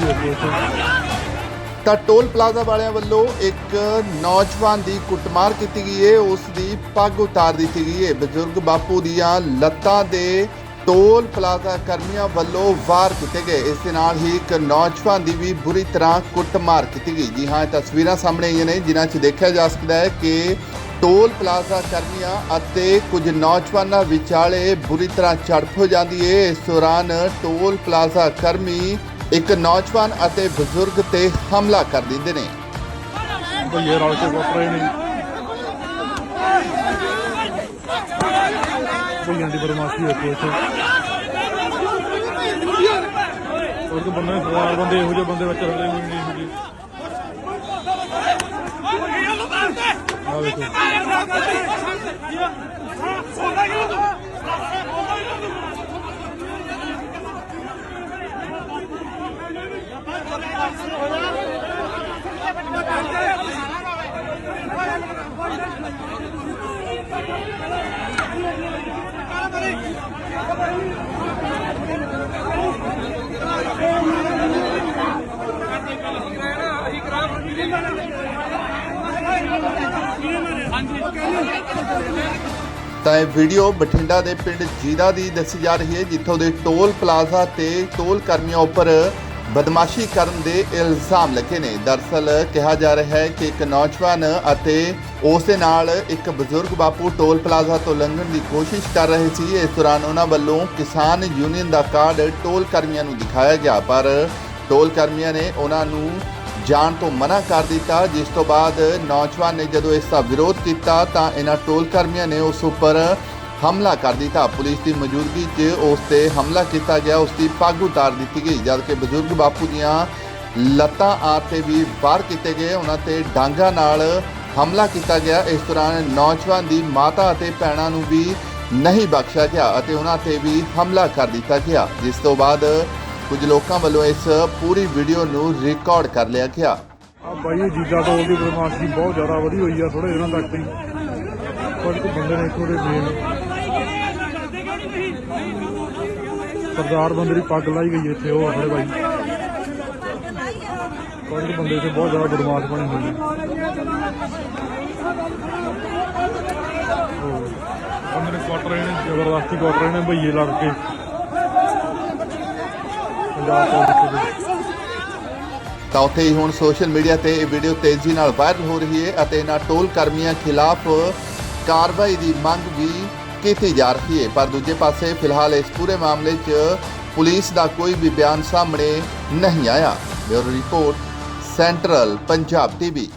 ਬਦਮਾਸ਼ੀ ਹੋ ਗਈ ਇੱਥੇ। ਤਾਂ ਟੋਲ ਪਲਾਜ਼ਾ ਵਾਲਿਆਂ ਵੱਲੋਂ ਇੱਕ ਨੌਜਵਾਨ ਦੀ ਕੁੱਟਮਾਰ ਕੀਤੀ ਗਈ ਹੈ ਉਸ ਦੀ ਪੱਗ ਉਤਾਰ ਦਿੱਤੀ ਗਈ ਹੈ ਬਜ਼ੁਰਗ ਬਾਪੂ ਦੀਆਂ ਲੱਤਾਂ ਦੇ ਟੋਲ ਪਲਾਜ਼ਾ ਕਰਮੀਆਂ ਵੱਲੋਂ ਵਾਰ ਕੀਤੇ ਗਏ। ਇਸ ਦੇ ਨਾਲ ਹੀ ਇੱਕ ਨੌਜਵਾਨ ਦੀ ਵੀ ਬੁਰੀ ਤਰ੍ਹਾਂ ਕੁੱਟਮਾਰ ਕੀਤੀ ਗਈ। ਜੀ ਹਾਂ ਤਸਵੀਰਾਂ ਸਾਹਮਣੇ ਆਈਆਂ ਨੇ, ਜਿਨ੍ਹਾਂ 'ਚ ਦੇਖਿਆ ਜਾ ਸਕਦਾ ਹੈ ਕਿ ਟੋਲ ਪਲਾਜ਼ਾ ਕਰਮੀਆਂ ਅਤੇ ਕੁਝ ਨੌਜਵਾਨਾਂ ਵਿਚਾਲੇ ਬੁਰੀ ਤਰ੍ਹਾਂ ਝੜਪ ਹੋ ਜਾਂਦੀ ਹੈ ਇਸ ਦੌਰਾਨ ਟੋਲ ਪਲਾਜ਼ਾ ਕਰਮੀ ਇੱਕ ਨੌਜਵਾਨ ਅਤੇ ਬਜ਼ੁਰਗ ਤੇ ਹਮਲਾ ਕਰ ਦਿੰਦੇ ਨੇ। ਭਈਏ ਰਲ ਕੇ ਕੁੱਟ ਰਹੇ ਨੇ ਭਈਆਂ ਦੀ ਬਦਮਾਸ਼ੀ ਹੋ ਗਈ ਇੱਥੇ। ਉਹ ਤਾਂ ਬੰਦੇ ਸਰਦਾਰ ਬੰਦੇ ਇਹੋ ਜਿਹੇ ਬੰਦੇ ਵਿੱਚ ਰਲੇ ਹੋਏ ਨੇ ਇਹੋ ਜਿਹੇ ਆਹ ਵੇਖੋ। ਤਾਂ ਇਹ ਵੀਡੀਓ ਬਠਿੰਡਾ ਦੇ ਪਿੰਡ ਜੀਰਾ ਦੀ ਦੱਸੀ ਜਾ ਰਹੀ ਹੈ, ਜਿੱਥੋਂ ਦੇ ਟੋਲ ਪਲਾਜ਼ਾ ਤੇ ਟੋਲ ਕਰਮੀਆਂ ਉੱਪਰ ਬਦਮਾਸ਼ੀ ਕਰਨ ਦੇ ਇਲਜ਼ਾਮ ਲੱਗੇ ਨੇ। ਦਰਸਲ ਕਿਹਾ ਜਾ ਰਿਹਾ ਹੈ ਕਿ ਇੱਕ ਨੌਜਵਾਨ ਅਤੇ ਉਸ ਦੇ ਨਾਲ ਇੱਕ ਬਜ਼ੁਰਗ ਬਾਪੂ ਟੋਲ ਪਲਾਜ਼ਾ ਤੋਂ ਲੰਘਣ ਦੀ ਕੋਸ਼ਿਸ਼ ਕਰ ਰਹੇ ਸੀ। ਇਸ ਦੌਰਾਨ ਉਹਨਾਂ ਵੱਲੋਂ ਕਿਸਾਨ ਯੂਨੀਅਨ ਦਾ ਕਾਰਡ ਟੋਲ ਕਰਮੀਆਂ ਨੂੰ ਦਿਖਾਇਆ ਗਿਆ, ਪਰ ਟੋਲ ਕਰਮੀਆਂ ਨੇ ਉਹਨਾਂ ਨੂੰ ਜਾਣ ਤੋਂ ਮਨਾ ਕਰ ਦਿੱਤਾ। ਜਿਸ ਤੋਂ ਬਾਅਦ ਨੌਜਵਾਨ ਨੇ ਜਦੋਂ ਇਸ ਦਾ ਵਿਰੋਧ ਕੀਤਾ ਤਾਂ ਇਹਨਾਂ ਟੋਲ ਕਰਮੀਆਂ ਨੇ ਉਸ ਉੱਪਰ ਹਮਲਾ ਕਰ ਦਿੱਤਾ। ਪੁਲਿਸ ਦੀ ਮੌਜੂਦਗੀ 'ਚ ਉਸ ਤੇ ਹਮਲਾ ਕੀਤਾ ਗਿਆ। ਉਸ ਦੀ ਪੱਗ ਉਤਾਰ ਦਿੱਤੀ ਗਈ ਜਦਕਿ ਬਜ਼ੁਰਗ ਬਾਪੂ ਦੀਆਂ ਲੱਤਾਂ ਆਪ ਤੇ ਵੀ ਵਾਰ ਕੀਤੇ ਗਏ। ਉਹਨਾਂ ਤੇ ਡਾਂਗਾ ਨਾਲ ਹਮਲਾ ਕੀਤਾ ਗਿਆ। ਇਸ ਦੌਰਾਨ ਨੌਜਵਾਨ ਦੀ ਮਾਤਾ ਅਤੇ ਭੈਣਾਂ ਨੂੰ ਵੀ ਨਹੀਂ ਬਖਸ਼ਿਆ ਗਿਆ ਅਤੇ ਉਹਨਾਂ ਤੇ ਵੀ ਹਮਲਾ ਕਰ ਦਿੱਤਾ ਗਿਆ। ਜਿਸ ਤੋਂ ਬਾਅਦ ਕੁਝ ਲੋਕਾਂ ਵੱਲੋਂ ਇਸ ਪੂਰੀ ਵੀਡੀਓ ਨੂੰ ਰਿਕਾਰਡ ਕਰ ਲਿਆ ਗਿਆ। ਆ ਬਾਈ ਜੀਜਾ ਟੋਲ ਦੀ ਬਦਮਾਸ਼ੀ ਬਹੁਤ ਜ਼ਿਆਦਾ ਵਧੀ ਹੋਈ ਆ ਥੋੜੇ ਦਿਨਾਂ ਤੱਕ ਹੀ ਕੁਝ ਬੰਦੇ ਨੇ ਇੱਥੋਂ ਦੇ ਮੇਨ ਸਰਦਾਰ ਬੰਦੇ ਦੀ ਪੱਗ ਲਾਈ ਗਈ ਇੱਥੇ, ਉਹ ਆਪਣੇ ਬਾਈ। ਕੁਝ ਬੰਦੇ ਇੱਥੇ ਬਹੁਤ ਜ਼ਿਆਦਾ ਬਦਮਾਸ਼ ਬਣੇ ਹੋਏ ਨੇ। ਉਹ ਨੇ ਕੁੱਟ ਰਹੇ ਜ਼ਬਰਦਸਤੀ ਕੁੱਟ ਰਹੇ ਭਈਏ ਲੜ ਕੇ। ਤਾਂ ਉੱਥੇ ਹੀ ਹੁਣ ਸੋਸ਼ਲ ਮੀਡੀਆ ਤੇ ਇਹ ਵੀਡੀਓ ਤੇਜ਼ੀ ਨਾਲ ਵਾਇਰਲ ਹੋ ਰਹੀ ਹੈ ਅਤੇ ਇਹਨਾਂ ਟੋਲ ਕਰਮੀਆਂ ਖਿਲਾਫ ਕਾਰਵਾਈ ਦੀ ਮੰਗ ਵੀ ਕੀਤੀ ਜਾ ਰਹੀ ਹੈ। ਪਰ ਦੂਜੇ ਪਾਸੇ, ਫਿਲਹਾਲ ਇਸ ਪੂਰੇ ਮਾਮਲੇ 'ਚ ਪੁਲਿਸ ਦਾ ਕੋਈ ਵੀ ਬਿਆਨ ਸਾਹਮਣੇ ਨਹੀਂ ਆਇਆ। Bureau report, central Punjab TV.